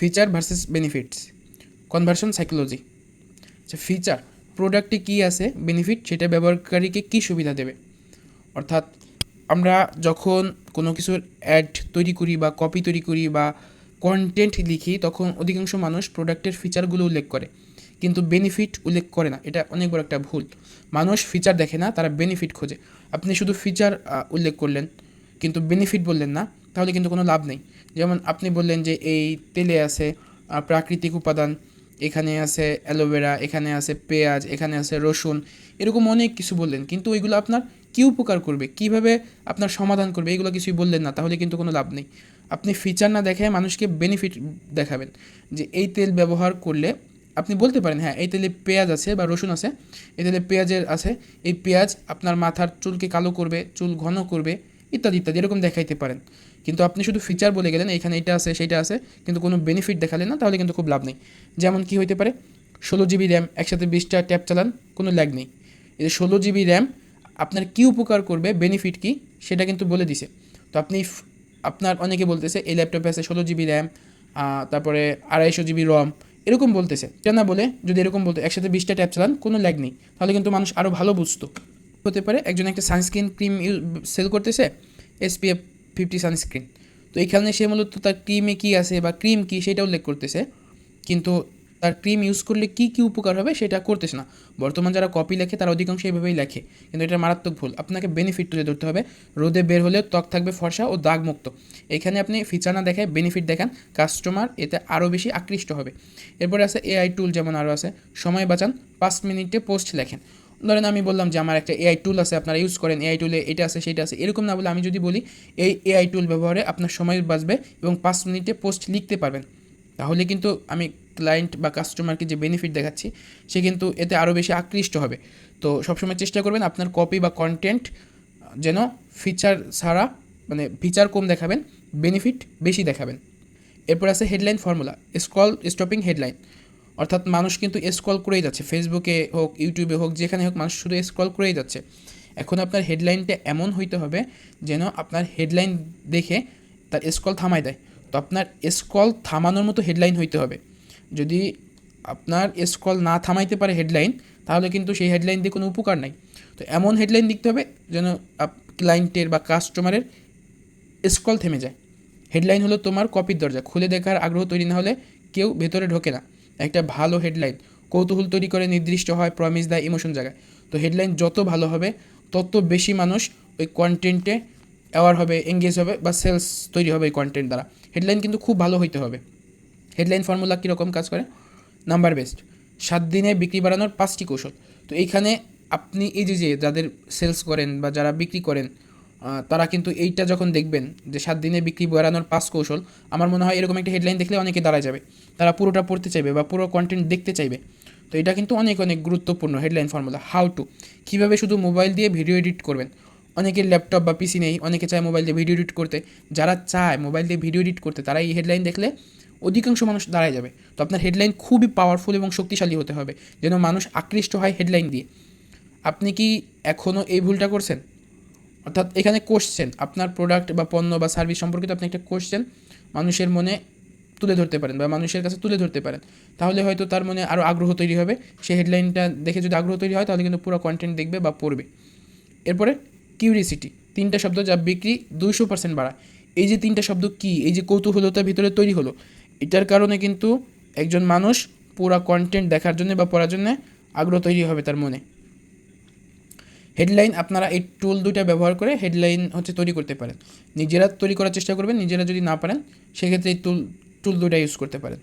Feature versus benefits conversion psychology আচ্ছা feature প্রোডাক্টে কী আছে বেনিফিট সেটা ব্যবহারকারীকে কী সুবিধা দেবে? অর্থাৎ আমরা যখন কোনো কিছুর অ্যাড তৈরি করি বা কপি তৈরি করি বা কন্টেন্ট লিখি, তখন অধিকাংশ মানুষ প্রোডাক্টের ফিচারগুলো উল্লেখ করে। কিন্তু বেনিফিট উল্লেখ করে না, এটা অনেক বড় একটা ভুল। মানুষ ফিচার দেখে না, তারা বেনিফিট খোঁজে। আপনি শুধু ফিচার উল্লেখ করলেন, কিন্তু বেনিফিট বললেন না। তাহলে কিন্তু কোনো লাভ নেই। যেমন আপনি বললেন যে এই তেলে আছে প্রাকৃতিক উপাদান, এখানে আছে অ্যালোভেরা, এখানে আছে পেঁয়াজ, এখানে আছে রসুন, এরকম অনেক কিছু বললেন। কিন্তু ওইগুলো আপনার কী উপকার করবে? কীভাবে আপনার সমাধান করবে? এগুলো কিছুই বললেন না, তাহলে কিন্তু কোনো লাভ নেই। আপনি ফিচার না দেখে মানুষকে বেনিফিট দেখাবেন যে এই তেল ব্যবহার করলে আপনি বলতে পারেন হ্যাঁ এই তেলে পেঁয়াজ আছে বা রসুন আছে, এই তেলে পেঁয়াজের আছে, এই পেঁয়াজ আপনার মাথার চুলকে কালো করবে, চুল ঘন করবে ইত্যাদি ইত্যাদি, এরকম দেখাইতে পারেন। কিন্তু আপনি শুধু ফিচার বলে গেলেন, এখানে এটা আছে সেইটা আছে, কিন্তু কোনো বেনিফিট দেখালেন না, তাহলে কিন্তু খুব লাভ নেই। যেমন কি হইতে পারে, ষোলো জিবি র্যাম একসাথে বিশটা ট্যাব চালান, কোনো ল্যাগ নেই। এই যে ষোলো জিবি র্যাম আপনার কী উপকার করবে বেনিফিট কী, সেটা কিন্তু বলে দিছে। তো আপনি আপনার অনেকে বলতেছে, এই ল্যাপটপে আছে ষোলো জিবি র্যাম তারপরে আড়াইশো জিবি রম এরকম বলতেছে। না বলে, যদি এরকম বলতো, একসাথে বিশটা ট্যাব চালান, কোনো ল্যাগ নেই। তাহলে কিন্তু মানুষ আরও ভালো বুঝতো। হতে পারে, একজন একটা সানস্ক্রিন ক্রিম সেল করতেছে এসপিএফ ফিফটি সানস্ক্রিন তো এইখানে সে মূলত তার ক্রিমে কী আছে বা ক্রিম কী সেটা উল্লেখ করতেছে। কিন্তু তার ক্রিম ইউজ করলে কী কী উপকার হবে সেটা করতেছে না। বর্তমান যারা কপি লেখে তারা অধিকাংশ এইভাবেই লেখে। কিন্তু এটা মারাত্মক ভুল। আপনাকে বেনিফিট তুলে ধরতে হবে। রোদে বের হলে ত্বক থাকবে ফর্সা ও দাগমুক্ত। এখানে আপনি ফিচার না দেখে বেনিফিট দেখান। কাস্টমার এতে আরও বেশি আকৃষ্ট হবে। এরপরে আছে এআই টুল যেমন আরও আছে। সময় বাঁচান। পাঁচ মিনিটে পোস্ট লেখেন। ধরেন আমি বললাম যে আমার একটা এআই টুল আছে, আপনারা ইউজ করেন এআই টুলে এটা আছে, সেটা আছে, এরকম না বলে আমি যদি বলি, এই এআই টুল ব্যবহারে আপনার সময় বাঁচবে এবং পাঁচ মিনিটে পোস্ট লিখতে পারবেন। তাহলে কিন্তু আমি ক্লায়েন্ট বা কাস্টমারকে যে বেনিফিট দেখাচ্ছি, সে কিন্তু এতে আরও বেশি আকৃষ্ট হবে। তো সবসময় চেষ্টা করবেন আপনার কপি বা কন্টেন্ট যেন ফিচার ছাড়া মানে ফিচার কম দেখাবেন বেনিফিট বেশি দেখাবেন। এরপর আছে headline formula scroll stopping headline অর্থাৎ মানুষ কিন্তু স্ক্রল করেই যাচ্ছে ফেসবুকে হোক ইউটিউবে হোক, যেখানে হোক মানুষ শুধু স্ক্রল করেই যাচ্ছে। এখন আপনার হেডলাইনটা এমন হইতে হবে যেন আপনার হেডলাইন দেখে তার স্ক্রল থামায় দেয়। তো আপনার স্ক্রল থামানোর মতো হেডলাইন হইতে হবে। যদি আপনার স্ক্রল না থামাইতে পারে হেডলাইন তাহলে কিন্তু সেই হেডলাইন দিয়ে কোনো উপকার নাই। তো এমন হেডলাইন লিখতে হবে যেন ক্লায়েন্টের বা কাস্টমারের স্ক্রল থেমে যায়। হেডলাইন হলো তোমার কপির দরজা। খুলে দেখার আগ্রহ তৈরি না হলে কেউ ভেতরে ঢোকে না। একটা ভালো হেডলাইন কৌতূহল তৈরি করে নির্দিষ্ট হয় প্রমিস দেয় ইমোশন জায়গায়। তো হেডলাইন যত ভালো হবে, তত বেশি মানুষ ওই কন্টেন্টে অ্যাওয়ার হবে এঙ্গেজ হবে বা সেলস তৈরি হবে এই কন্টেন্ট দ্বারা। হেডলাইন কিন্তু খুব ভালো হইতে হবে। হেডলাইন ফর্মুলা কীরকম কাজ করে? নাম্বার বেস্ট সাত দিনে বিক্রি বাড়ানোর পাঁচটি কৌশল। তো এইখানে আপনি এই যে যাদের সেলস করেন বা যারা বিক্রি করেন তারা কিন্তু এইটা যখন দেখবেন যে সাত দিনে বিক্রি বাড়ানোর পাঁচ কৌশল, আমার মনে হয় এরকম একটা হেডলাইন দেখলে অনেকে দাঁড়ায় যাবে। তারা পুরোটা পড়তে চাইবে বা পুরো কন্টেন্ট দেখতে চাইবে। তো এটা কিন্তু অনেক অনেক গুরুত্বপূর্ণ হেডলাইন ফর্মুলা হাউ টু কীভাবে শুধু মোবাইল দিয়ে ভিডিও এডিট করবেন? অনেকের ল্যাপটপ বা পিসি নেই, অনেকে চায় মোবাইল দিয়ে ভিডিও এডিট করতে। যারা চায় মোবাইল দিয়ে ভিডিও এডিট করতে, তারা এই হেডলাইন দেখলে অধিকাংশ মানুষ দাঁড়ায় যাবে। তো আপনার হেডলাইন খুবই পাওয়ারফুল এবং শক্তিশালী হতে হবে, যেন মানুষ আকৃষ্ট হয় হেডলাইন দিয়ে। আপনি কি এখনও এই ভুলটা করছেন? অর্থাৎ এখানে কোশ্চেন আপনার প্রোডাক্ট বা পণ্য বা সার্ভিস সম্পর্কিত আপনি একটা কোশ্চেন মানুষের মনে তুলে ধরতে পারেন বা মানুষের কাছে তুলে ধরতে পারেন। তাহলে হয়তো তার মনে আরও আগ্রহ তৈরি হবে। সেই হেডলাইনটা দেখে যদি আগ্রহ তৈরি হয়, তাহলে কিন্তু পুরো কন্টেন্ট দেখবে বা পড়বে। এরপরে কিউরিসিটি তিনটা শব্দ যা বিক্রি দুইশো পার্সেন্ট বাড়ায় এই যে তিনটা শব্দ কি? এই যে কৌতূহলতা ভিতরে তৈরি হলো। এটার কারণে কিন্তু একজন মানুষ পুরো কন্টেন্ট দেখার জন্য বা পড়ার জন্য আগ্রহ তৈরি হবে তার মনে। হেডলাইন আপনারা এই টুল দুইটা ব্যবহার করে হেডলাইন হচ্ছে তৈরি করতে পারেন। নিজেরা তৈরি করার চেষ্টা করবেন, নিজেরা যদি না পারেন, সেক্ষেত্রে এই টুল টুল দুইটা ইউজ করতে পারেন।